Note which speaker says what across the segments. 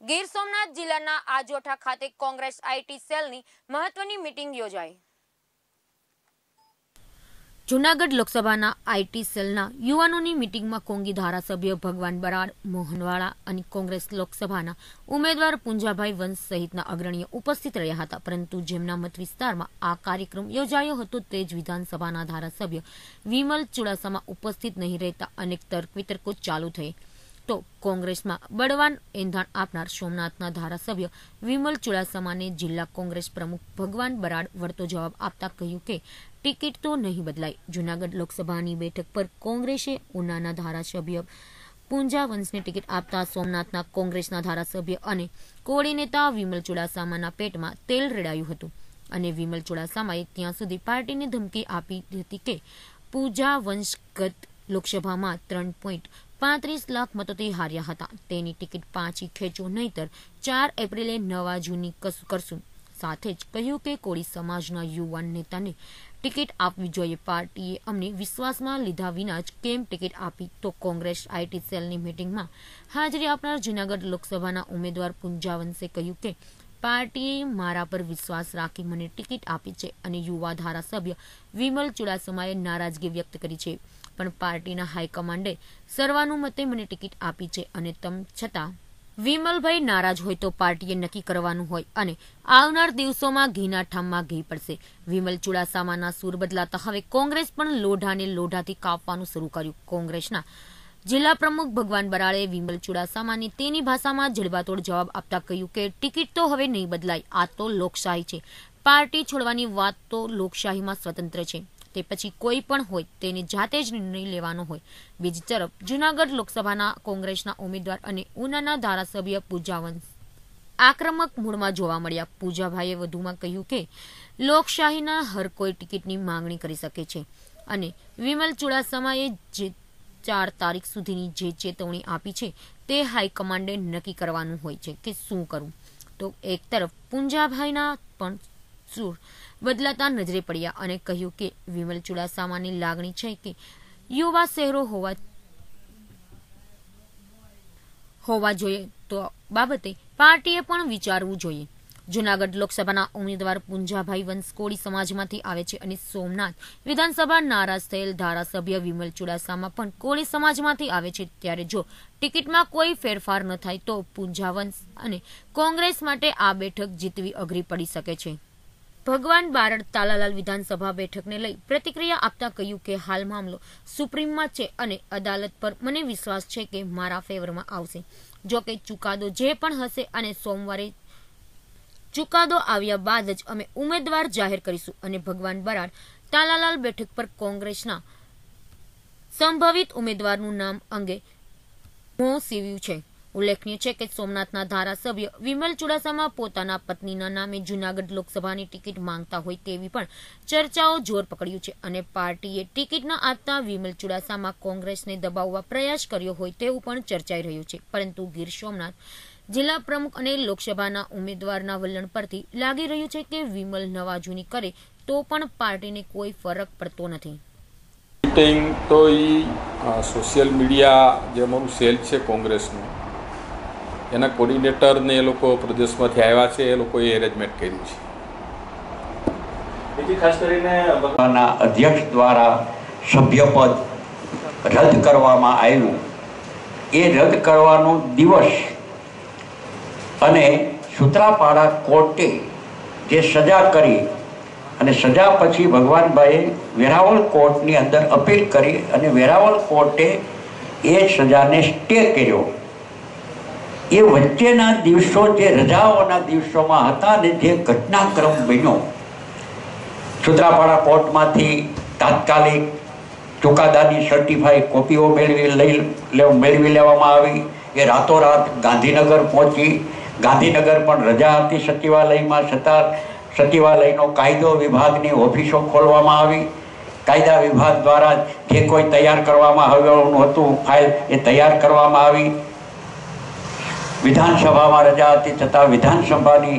Speaker 1: ગીર સોમનાથ જિલ્લાના આજોઠા ખાતે કોંગ્રેસ આઈટી સેલની મહત્વની મીટિંગ યોજાઈ. જૂનાગઢ લોકસભાના આઈટી સેલના યુવાનોની મીટિંગમાં કોંગી ધારાસભ્ય ભગવાન બરાડ, મોહનવાળા અને કોંગ્રેસ લોકસભાના ઉમેદવાર પુંજાભાઈ વંશ સહિતના અગ્રણીઓ ઉપસ્થિત રહ્યા હતા. પરંતુ જેમના મત વિસ્તારમાં આ કાર્યક્રમ યોજાયો હતો તે જ વિધાનસભાના ધારાસભ્ય વિમલ ચુડાસમા ઉપસ્થિત નહીં રહેતા અનેક તર્ક વિતર્કો ચાલુ થઈ તો કોંગ્રેસમાં બળવાન એંધાણ આપનાર સોમનાથના ધારાસભ્ય વિમલ ચુડાસમાને જિલ્લા કોંગ્રેસ પ્રમુખ ભગવાન બરાડ વળતો જવાબ આપતા કહ્યું કે ટિકિટ તો નહીં બદલાય. જૂનાગઢ લોકસભાની બેઠક પર કોંગ્રેસે ઉનાના ધારાસભ્ય પૂંજા ટિકિટ આપતા સોમનાથના કોંગ્રેસના ધારાસભ્ય અને કોળી નેતા વિમલ ચુડાસામાના પેટમાં તેલ રેડાયું હતું અને વિમલ ચુડાસામાએ ત્યાં સુધી પાર્ટીને ધમકી આપી હતી કે પૂજા વંશ ગત લોકસભામાં ત્રણ પોઈન્ટ પાંત્રીસ લાખ મતોથી હાર્યા હતા. તેની ટિકિટ પાછી ખેંચો નહીતર ચાર એપ્રિલે નવા જૂની કરશું. સાથે જ કહ્યું કે કોળી સમાજના યુવાન નેતાને ટિકિટ આપવી જોઈએ. પાર્ટીએ અમને વિશ્વાસમાં લીધા વિના જ કેમ ટિકિટ આપી? તો કોંગ્રેસ આઈટી સેલની મિટિંગમાં હાજરી આપનાર જૂનાગઢ લોકસભાના ઉમેદવાર પુંજાવંશે કહ્યું કે પાર્ટીએ મારા પર વિશ્વાસ રાખી મને ટિકિટ આપી છે અને યુવા ધારાસભ્ય વિમલ ચુડાસમાએ નારાજગી વ્યક્ત કરી છે. પણ પાર્ટીના હાઈકમાન્ડે સર્વાનુમતે મને ટિકિટ આપી છે અને તેમ છતાં વિમલભાઈ નારાજ હોય તો પાર્ટીએ નક્કી કરવાનું હોય અને આવનાર દિવસોમાં ઘીના ઠામમાં ઘી પડશે. વિમલ ચુડાસામાના સૂર બદલાતા હવે કોંગ્રેસ પણ લોઢાને લોઢાથી કાપવાનું શરૂ કર્યું. કોંગ્રેસના જિલ્લા પ્રમુખ ભગવાન બરાળે વિમલ ચુડાસામાને તેની ભાષામાં જડબાતોડ જવાબ આપતા કહ્યું કે ટિકિટ તો હવે નહીં બદલાય, આ તો લોકશાહી છે. પાર્ટી છોડવાની વાત તો લોકશાહીમાં સ્વતંત્ર છે. તે પછી કોઈ પણ હોય તેને જાતે જ નિર્ણય લેવાનો હોય. બીજી તરફ જૂનાગઢ લોકસભાના કોંગ્રેસના ઉમેદવાર અને ઉનાના ધારાસભ્ય પૂજાવંશ આક્રમક મૂળમાં જોવા મળ્યા. પૂજાભાઈએ વધુમાં કહ્યું કે લોકશાહીના હર કોઈ ટિકિટની માંગણી કરી શકે છે. અને વિમલ ચુડાસમાએ જે ચાર તારીખ સુધીની જે ચેતવણી આપી છે તે હાઈકમાન્ડે નક્કી કરવાનું હોય છે કે શું કરવું. તો એક તરફ પુંજાભાઈના પણ સૂર બદલાતા નજરે પડ્યા અને કહ્યું કે વિમલ ચુડાસામાની લાગણી છે કે યુવા શહેરો હોવા હોવા જોઈએ તો બાબતે પાર્ટીએ પણ વિચારવું જોઈએ. જૂનાગઢ લોકસભાના ઉમેદવાર પુંજાભાઈ વંશ કોળી સમાજમાંથી આવે છે અને સોમનાથ વિધાનસભા નારાજ થયેલ ધારાસભ્ય વિમલ ચુડાસામા પણ કોળી સમાજમાંથી આવે છે. ત્યારે જો ટિકિટમાં કોઈ ફેરફાર ન થાય તો પુંજાવંશ અને કોંગ્રેસ માટે આ બેઠક જીતવી અઘરી પડી શકે છે. ભગવાન બારડ તાલાલાલ વિધાનસભા બેઠકને લઈ પ્રતિક્રિયા આપતા કહ્યું કે હાલ મામલો સુપ્રીમમાં છે અને અદાલત પર મને વિશ્વાસ છે કે મારા ફેવરમાં આવશે. જો કે ચુકાદો જે પણ હશે અને સોમવારે ચુકાદો આવ્યા બાદ જ અમે ઉમેદવાર જાહેર કરીશું અને ભગવાન બરાડ તાલાલાલ બેઠક પર કોંગ્રેસના સંભવિત ઉમેદવારનું નામ અંગે સીવ્યું છે. ઉલ્લેખનીય છે કે સોમનાથના ધારાસભ્ય વિમલ ચુડાસમા પોતાના પત્નીના નામે જૂનાગઢ લોકસભાની ટિકિટ માંગતા હોય તેવી પણ ચર્ચાઓ જોર પકડ્યું છે અને પાર્ટીએ ટિકિટ ન આપતા વિમલ ચુડાસમા કોંગ્રેસને દબાવવા પ્રયાસ કર્યો હોય તેવું પણ ચર્ચાઈ રહ્યું છે. પરંતુ ગીર સોમનાથ જિલ્લા પ્રમુખ અને લોકસભાના ઉમેદવારના વલણ પરથી લાગી રહ્યું છે કે વિમલ નવા જૂની કરે તો પણ પાર્ટીને કોઈ ફરક પડતો નથી.
Speaker 2: મીટિંગ તો એ સોશિયલ મીડિયા જે અમારું સેલ છે કોંગ્રેસનું એના કોર્ડિનેટરને એ લોકો પ્રદેશમાંથી આવ્યા છે એ લોકોએ એરેન્જમેન્ટ કર્યું છે.
Speaker 3: બીજી ખાસ કરીને અધ્યક્ષ દ્વારા સભ્યપદ રદ કરવામાં આવ્યું. એ રદ કરવાનો દિવસ અને સુત્રાપાડા કોર્ટે જે સજા કરી અને સજા પછી ભગવાનભાઈએ વેરાવળ કોર્ટની અંદર અપીલ કરી અને વેરાવળ કોર્ટે એ સજાને સ્ટે કર્યો. એ વચ્ચેના દિવસો જે રજાઓના દિવસોમાં હતા અને જે ઘટનાક્રમ બન્યો, સુત્રાપાડા કોર્ટમાંથી તાત્કાલિક ચુકાદાની સર્ટિફાઈ કોપીઓ મેળવી લઈ મેળવી લેવામાં આવી. એ રાતોરાત ગાંધીનગર પહોંચી ગાંધીનગર પણ રજા હતી સચિવાલયમાં છતાં સચિવાલયનો કાયદો વિભાગની ઓફિસો ખોલવામાં આવી. કાયદા વિભાગ દ્વારા જે કોઈ તૈયાર કરવામાં આવ્યું હતું, ફાઇલ એ તૈયાર કરવામાં આવી. વિધાનસભામાં રજા હતી, છતાં વિધાનસભાની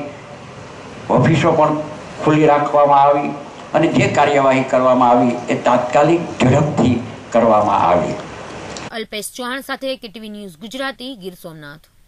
Speaker 3: ઓફિસો પણ ખુલ્લી રાખવામાં આવી અને જે કાર્યવાહી કરવામાં આવી એ તાત્કાલિક ઝડપથી કરવામાં આવી.
Speaker 1: અલ્પેશ ચૌહાણ સાથે કેટીવી ન્યૂઝ ગુજરાતી ગીર સોમનાથ.